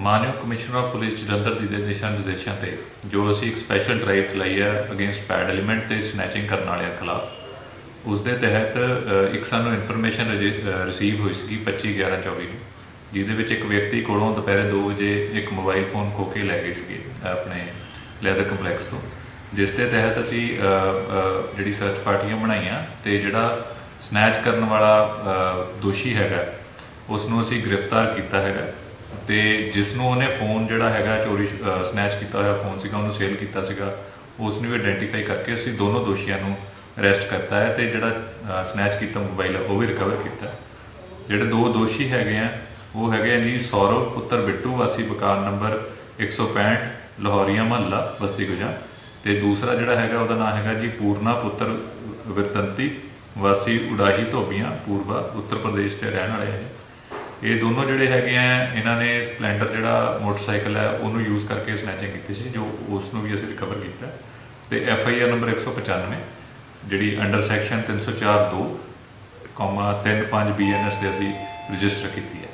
ਮਾਨਯੋਗ commissioner of police Jalandhar ਦੀ ਦੇ ਦਿਸ਼ਾ ਨਿਰਦੇਸ਼ਾਂ ਤੇ ਜੋ ਅਸੀਂ ਇੱਕ ਸਪੈਸ਼ਲ ਡਰਾਈਵ ਚਲਾਈ ਹੈ ਅਗੇਂਸਟ ਪੈਡ ਐਲੀਮੈਂਟ ਤੇ ਸਨੈਚਿੰਗ ਕਰਨ ਵਾਲਿਆਂ ਖਿਲਾਫ, ਉਸ ਦੇ ਤਹਿਤ ਇੱਕ ਸਾਨੂੰ ਇਨਫੋਰਮੇਸ਼ਨ ਰਿਸੀਵ ਹੋਈ ਸੀ 25 11 24 ਨੂੰ, ਜਿਹਦੇ ਵਿੱਚ ਇੱਕ ਵਿਅਕਤੀ ਕੋਲੋਂ ਦੁਪਹਿਰੇ 2 ਵਜੇ ਇੱਕ ਮੋਬਾਈਲ ਫੋਨ ਖੋ ਕੇ ਲੈ ਗਏ ਸੀਗੇ, ਆਪਣੇ ਲੈਦਰ ਕੰਪਲੈਕਸ ਤੋਂ, ਜਿਸ ਦੇ ਤਹਿਤ ਅਸੀਂ ਜਿਹੜੀ ਸਰਚ ਪਾਰਟੀਆਂ ਬਣਾਈਆਂ ਤੇ ਜਿਹੜਾ ਸਨੈਚ ਕਰਨ ਵਾਲਾ ਦੋਸ਼ੀ ਹੈਗਾ ਉਸ ਨੂੰ ਅਸੀਂ ਗ੍ਰਿਫਤਾਰ ਕੀਤਾ ਹੈਗਾ। ਤੇ ਜਿਸ ਨੂੰ ਉਹਨੇ ਫੋਨ ਜਿਹੜਾ ਹੈਗਾ, ਚੋਰੀ ਸਨੈਚ ਕੀਤਾ ਹੋਇਆ ਫੋਨ ਸੀਗਾ, ਉਹਨੂੰ ਸੇਲ ਕੀਤਾ ਸੀਗਾ ਉਸ ਨੂੰ ਆਇਡੈਂਟੀਫਾਈ ਕਰਕੇ ਅਸੀਂ ਦੋਨੋਂ ਦੋਸ਼ੀਆਂ ਨੂੰ ਅਰੈਸਟ ਕਰਤਾ ਹੈ ਤੇ ਜਿਹੜਾ ਸਨੈਚ ਕੀਤਾ ਮੋਬਾਈਲ ਉਹ ਵੀ ਰਿਕਵਰ ਕੀਤਾ ਜਿਹੜੇ ਦੋ ਦੋਸ਼ੀ ਹੈਗੇ ਆ, ਉਹ ਹੈਗੇ ਆ ਜੀ ਸੌਰਵ, ਪੁੱਤਰ ਬਿੱਟੂ, ਵਾਸੀ ਮਕਾਨ ਨੰਬਰ 165 ਲਾਹੌਰੀਆ ਮਹੱਲਾ ਬਸਤੀ ਗੁਜਾ ਤੇ ਦੂਸਰਾ ਜਿਹੜਾ ਹੈਗਾ, ਉਹਦਾ ਨਾਮ ਹੈਗਾ ਜੀ ਪੂਰਨਾ, ਪੁੱਤਰ ਵਿਰਤੰਤੀ, ਵਾਸੀ ਉਡਾਹੀ ਧੋਬੀਆਂ ਪੂਰਬਾ ਉੱਤਰ ਪ੍ਰਦੇਸ਼ ਦੇ ਰਹਿਣ ਵਾਲੇ ਹੈ ਇਹ ਦੋਨੋਂ ਜਿਹੜੇ ਹੈਗੇ ਆ, ਇਹਨਾਂ ਨੇ ਸਪਲੈਂਡਰ ਜਿਹੜਾ ਮੋਟਰਸਾਈਕਲ ਹੈ, ਉਹਨੂੰ ਯੂਜ਼ ਕਰਕੇ ਸਨੈਚਿੰਗ ਕੀਤੀ ਸੀ, ਜੋ ਉਸ ਨੂੰ ਵੀ ਅਸੀਂ ਰਿਕਵਰ ਕੀਤਾ ਤੇ ਐਫ ਆਈ ਆਰ ਨੰਬਰ 195 ਜਿਹੜੀ under section 304 2 comma 35 B N S ਦੇ ਅਸੀਂ ਰਜਿਸਟਰ ਕੀਤੀ ਹੈ।